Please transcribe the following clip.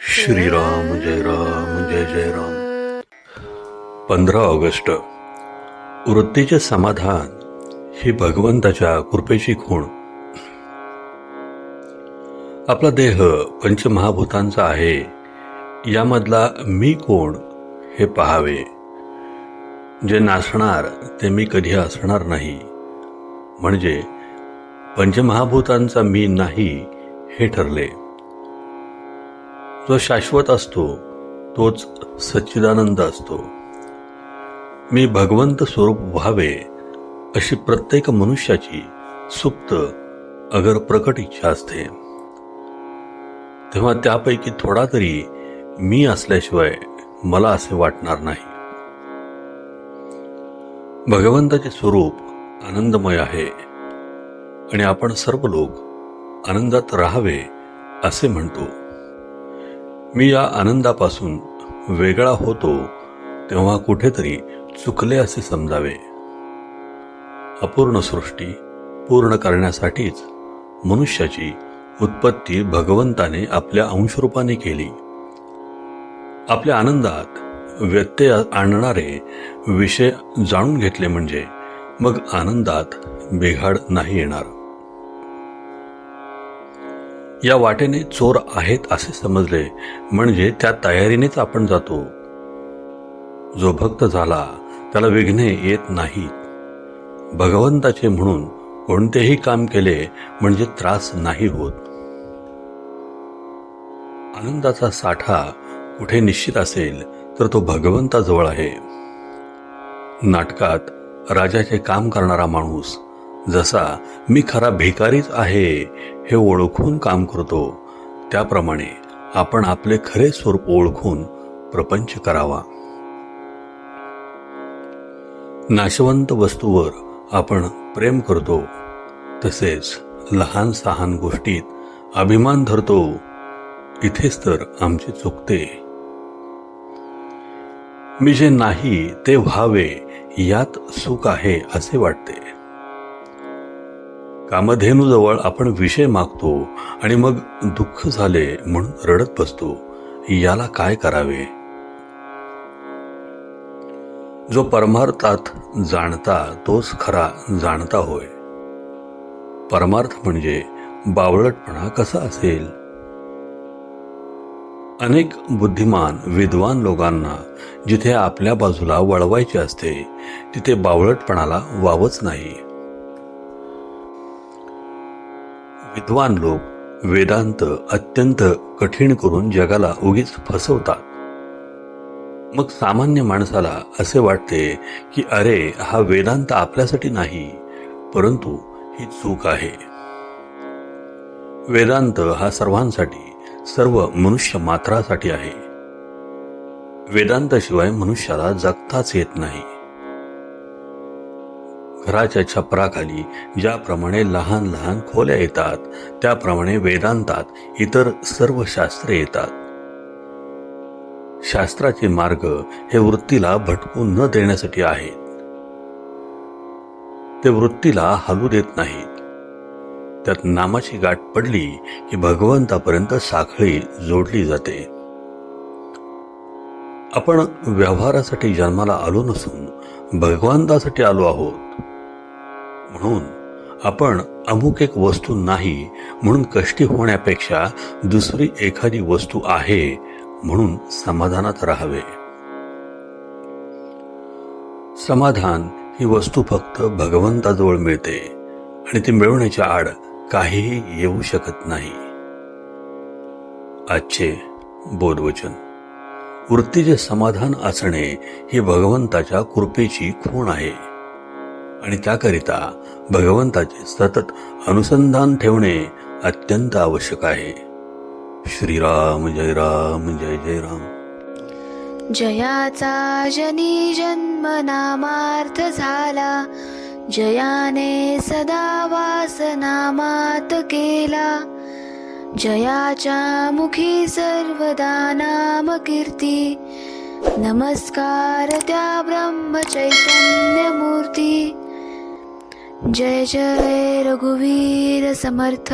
श्रीराम जय राम जय जय राम। पंधरा ऑगस्ट. वृत्तीचे समाधान ही भगवंताच्या कृपेची खूण. आपला देह पंचमहाभूतांचा आहे यामधला मी कोण हे पहावे. जे नासणार ते मी कधी असणार नाही. म्हणजे म्हणजे पंचमहाभूतांचा मी नाही हे ठरले. जो शाश्वत असतो तोच सच्चिदानंद असतो. मी भगवंत स्वरूप व्हावे अशी प्रत्येक मनुष्याची सुप्त अगर प्रकट इच्छा असते. तेव्हा त्यापैकी थोडा तरी मी असल्याशिवाय मला असे वाटणार नाही. भगवंताचे स्वरूप आनंदमय आहे. आणि आपण सर्व लोक आनंदात राहावे असे म्हणतो. मी या आनंदापासून वेगळा होतो तेव्हा कुठेतरी चुकले असे समजावे. अपूर्ण सृष्टी पूर्ण करण्यासाठीच मनुष्याची उत्पत्ती भगवंताने आपल्या अंशरूपाने केली. आपल्या आनंदात व्यत्यय आणणारे विषय जाणून घेतले म्हणजे मग आनंदात बिघाड नाही येणार. या वाटेने चोर आहेत असे समजले. म्हणजे त्या तयारीनेच आपण जातो. जो भक्त झाला त्याला विघ्ने येत नाहीत. भगवंताचे म्हणून कोणतेही काम केले म्हणजे त्रास नाही होत. आनंदाचा साठा कुठे निश्चित असेल तर तो भगवंताजवळ आहे. नाटकात राजाचे काम करणारा माणूस जसा मी खरा भिकारीच आहे हे ओळखून काम करतो. त्याप्रमाणे आपण आपले खरे स्वरूप ओळखून प्रपंच करावा. नाशवंत वस्तूवर आपण प्रेम करतो. तसेच लहान सहान गोष्टीत अभिमान धरतो. इथेच तर आमचे चुकते. मी जे नाही ते व्हावे यात सुख आहे असे वाटते. कामधेनूजवळ आपण विषय मागतो आणि मग दुःख झाले म्हणून रडत बसतो. याला काय करावे? जो परमार्थात जाणता तोच खरा जाणता होय. परमार्थ म्हणजे बावळटपणा कसा असेल? अनेक बुद्धिमान विद्वान लोकांना जिथे आपल्या बाजूला वळवायचे असते तिथे बावळटपणाला वावच नाही. विद्वान लोक वेदांत अत्यंत कठीण करून जगाला उगीच फसवतात. मग सामान्य माणसाला असे वाटते की अरे हा वेदांत आपल्यासाठी नाही परंतु ही चूक आहे. वेदांत हा सर्वांसाठी सर्व मनुष्य मात्रासाठी आहे. वेदांताशिवाय मनुष्याला जगताच येत नाही. घराच्या छपराखाली ज्याप्रमाणे लहान लहान खोल्या येतात त्याप्रमाणे वेदांतात इतर सर्व शास्त्रे येतात. शास्त्राचे मार्ग हे वृत्तीला भटकू न देण्यासाठी आहेत. ते वृत्तीला हलू देत नाहीत. त्यात नामाची गाठ पडली की भगवंतापर्यंत साखळी जोडली जाते. आपण व्यवहारासाठी जन्माला आलो नसून भगवंतासाठी आलो आहोत. म्हणून आपण अमुक एक वस्तू नाही म्हणून कष्टी होण्यापेक्षा दुसरी एखादी वस्तू आहे म्हणून समाधानात राहावे. समाधान ही वस्तू फक्त भगवंताजवळ मिळते आणि ती मिळवण्याच्या आड काहीही येऊ शकत नाही. आजचे बोधवचन. वृत्तीचे समाधान असणे ही भगवंताच्या कृपेची खूण आहे. आणि त्याकरिता भगवंताचे सतत अनुसंधान ठेवणे अत्यंत आवश्यक आहे. श्रीराम जय राम जय जय राम. जयाचा जनी जन्म नामार्थ झाला. जयाने सदा वास नामात केला. जयाच्या मुखी सर्वदा नाम कीर्ती. नमस्कार त्या ब्रह्म चैतन्य मूर्ती. जय जय रघुवीर समर्थ।